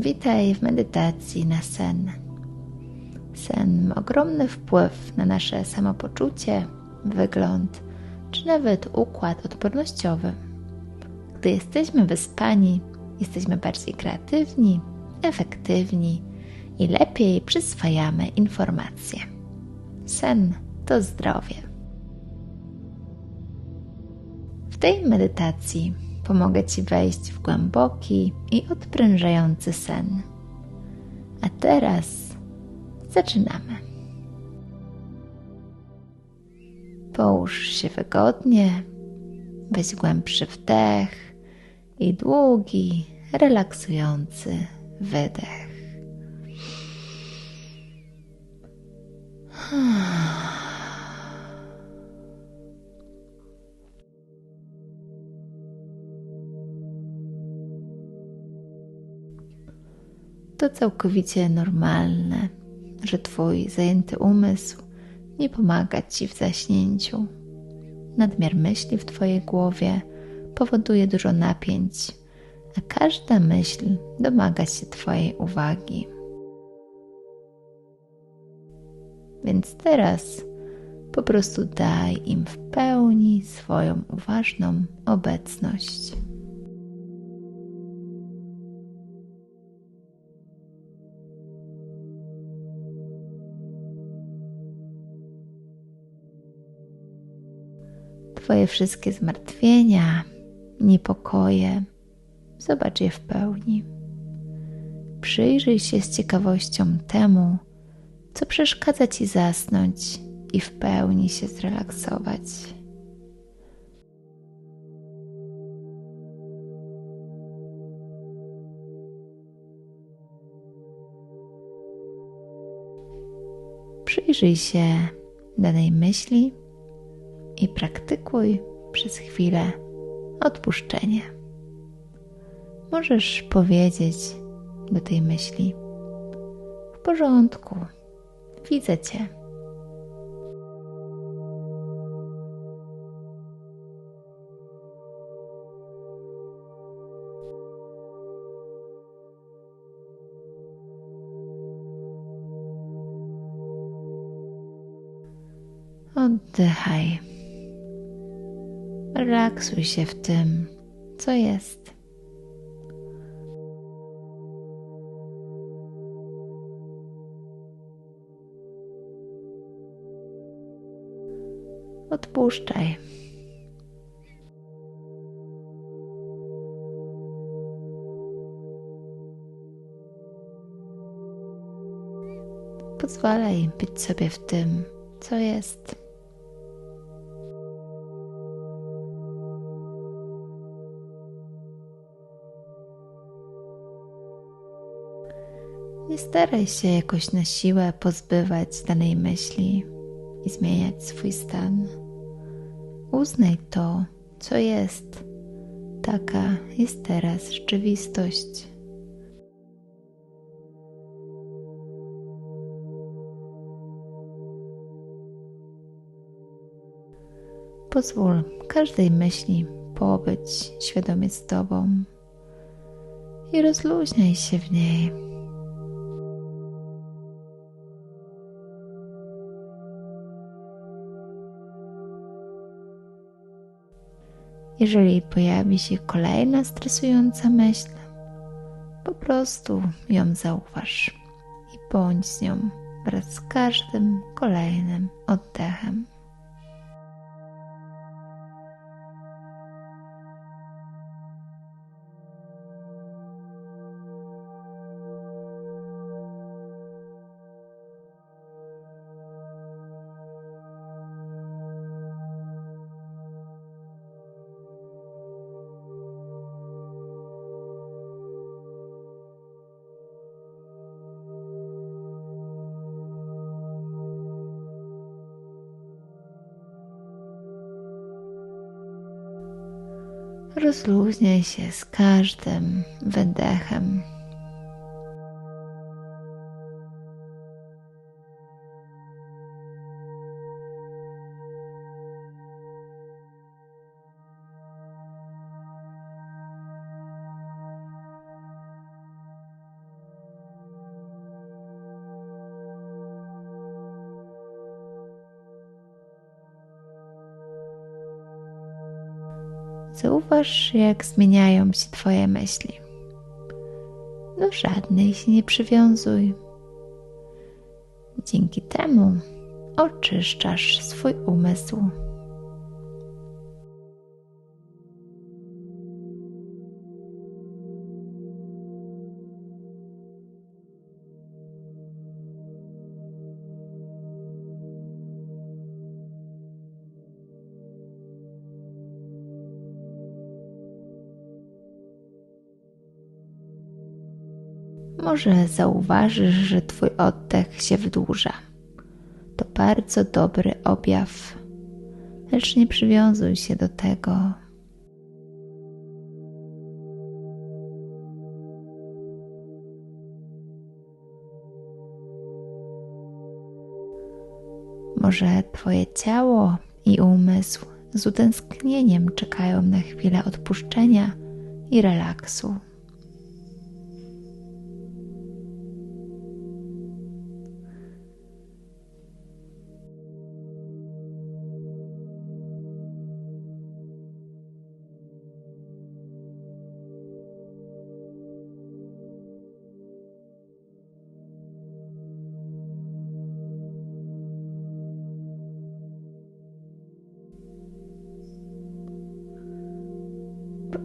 Witaj w medytacji na sen. Sen ma ogromny wpływ na nasze samopoczucie, wygląd czy nawet układ odpornościowy. Gdy jesteśmy wyspani, jesteśmy bardziej kreatywni, efektywni i lepiej przyswajamy informacje. Sen to zdrowie. W tej medytacji pomogę Ci wejść w głęboki i odprężający sen. A teraz zaczynamy. Połóż się wygodnie, weź głębszy wdech i długi, relaksujący wydech. To całkowicie normalne, że Twój zajęty umysł nie pomaga Ci w zaśnięciu. Nadmiar myśli w Twojej głowie powoduje dużo napięć, a każda myśl domaga się Twojej uwagi. Więc teraz po prostu daj im w pełni swoją uważną obecność. Twoje wszystkie zmartwienia, niepokoje, zobacz je w pełni. Przyjrzyj się z ciekawością temu, co przeszkadza Ci zasnąć i w pełni się zrelaksować. Przyjrzyj się danej myśli i praktykuj przez chwilę odpuszczenie. Możesz powiedzieć do tej myśli: W porządku, widzę Cię. Oddychaj. Relaksuj się w tym, co jest. Odpuszczaj. Pozwalaj być sobie w tym, co jest. Nie staraj się jakoś na siłę pozbywać danej myśli i zmieniać swój stan. Uznaj to, co jest. Taka jest teraz rzeczywistość. Pozwól każdej myśli pobyć świadomie z Tobą i rozluźniaj się w niej. Jeżeli pojawi się kolejna stresująca myśl, po prostu ją zauważ i bądź z nią wraz z każdym kolejnym oddechem. Rozluźniaj się z każdym wydechem. Zauważ, jak zmieniają się Twoje myśli. Do żadnej się nie przywiązuj. Dzięki temu oczyszczasz swój umysł. Może zauważysz, że Twój oddech się wydłuża. To bardzo dobry objaw, lecz nie przywiązuj się do tego. Może Twoje ciało i umysł z utęsknieniem czekają na chwilę odpuszczenia i relaksu.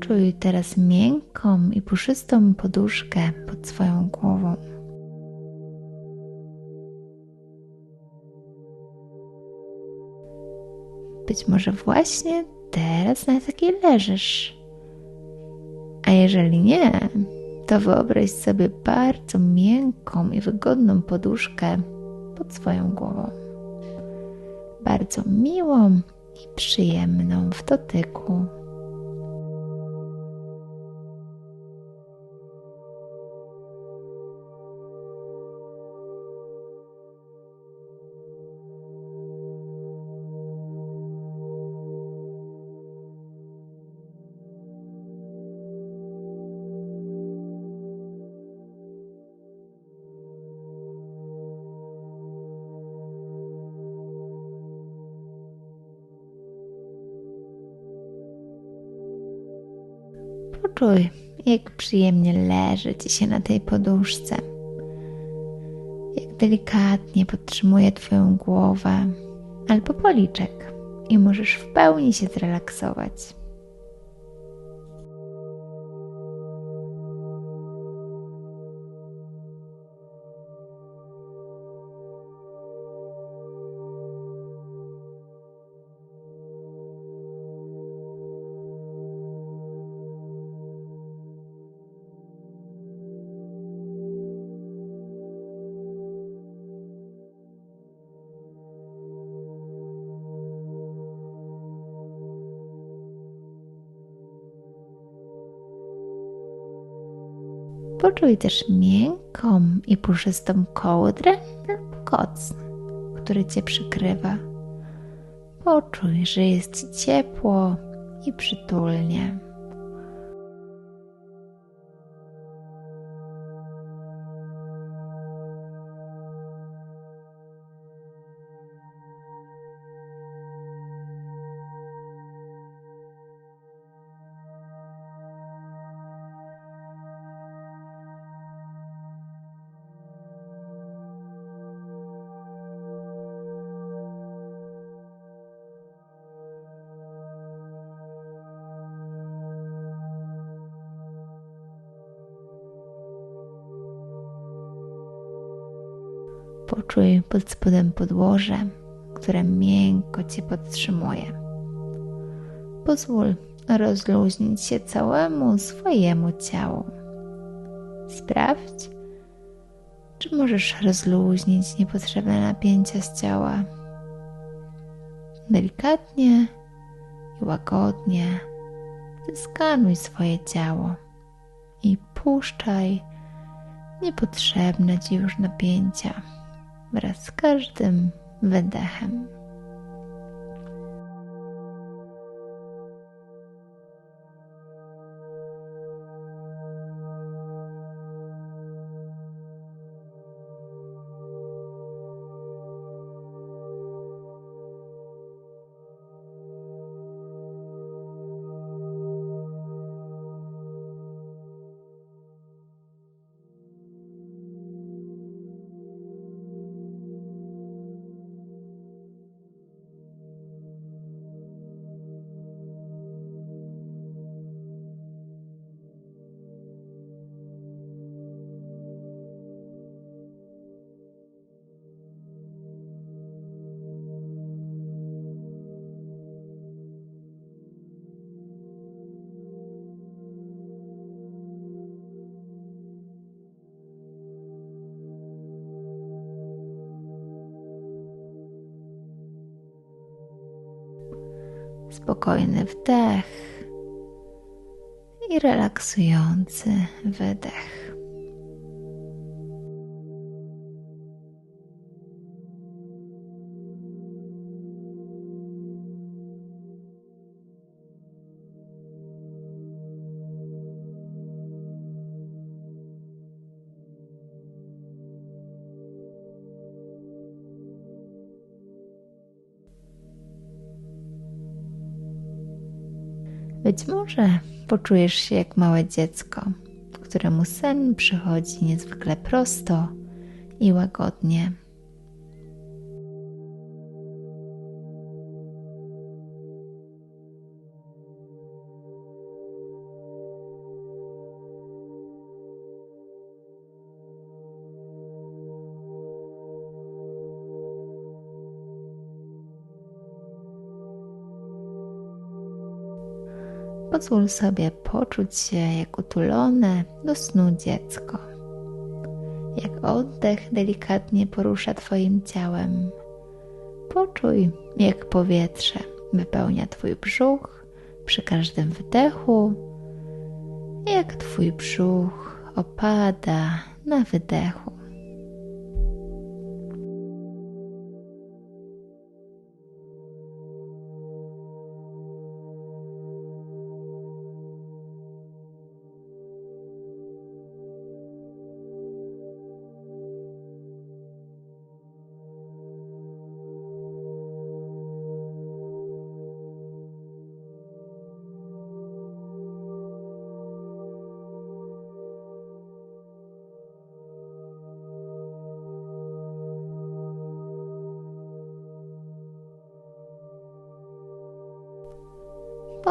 Poczuj teraz miękką i puszystą poduszkę pod swoją głową. Być może właśnie teraz na takiej leżysz. A jeżeli nie, to wyobraź sobie bardzo miękką i wygodną poduszkę pod swoją głową. Bardzo miłą i przyjemną w dotyku. Poczuj, jak przyjemnie leży ci się na tej poduszce. Jak delikatnie podtrzymuje Twoją głowę albo policzek i możesz w pełni się zrelaksować. Poczuj też miękką i puszystą kołdrę lub koc, który Cię przykrywa. Poczuj, że jest Ci ciepło i przytulnie. Poczuj pod spodem podłoże, które miękko Cię podtrzymuje. Pozwól rozluźnić się całemu swojemu ciału. Sprawdź, czy możesz rozluźnić niepotrzebne napięcia z ciała. Delikatnie i łagodnie zeskanuj swoje ciało i puszczaj niepotrzebne Ci już napięcia wraz z każdym wydechem. Spokojny wdech i relaksujący wydech. Być może poczujesz się jak małe dziecko, któremu sen przychodzi niezwykle prosto i łagodnie. Pozwól sobie poczuć się jak utulone do snu dziecko. Jak oddech delikatnie porusza Twoim ciałem. Poczuj, jak powietrze wypełnia Twój brzuch przy każdym wdechu, jak Twój brzuch opada na wydechu.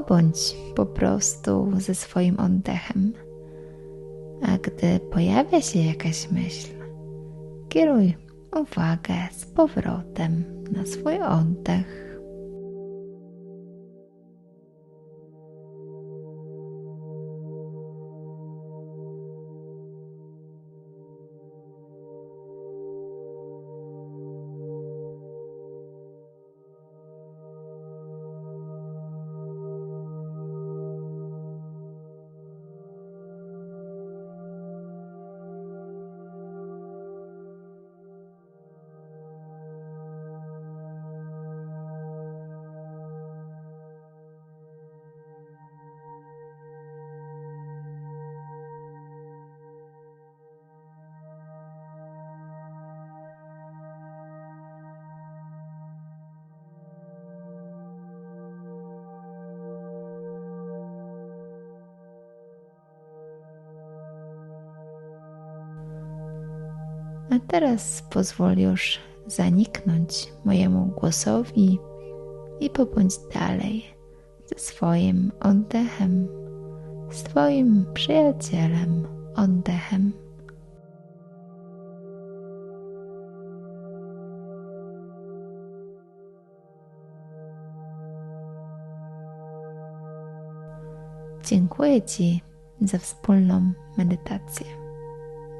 Pobądź po prostu ze swoim oddechem. A gdy pojawia się jakaś myśl, kieruj uwagę z powrotem na swój oddech. A teraz pozwól już zaniknąć mojemu głosowi i pobądź dalej ze swoim oddechem, z Twoim przyjacielem oddechem. Dziękuję Ci za wspólną medytację.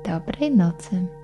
Dobrej nocy.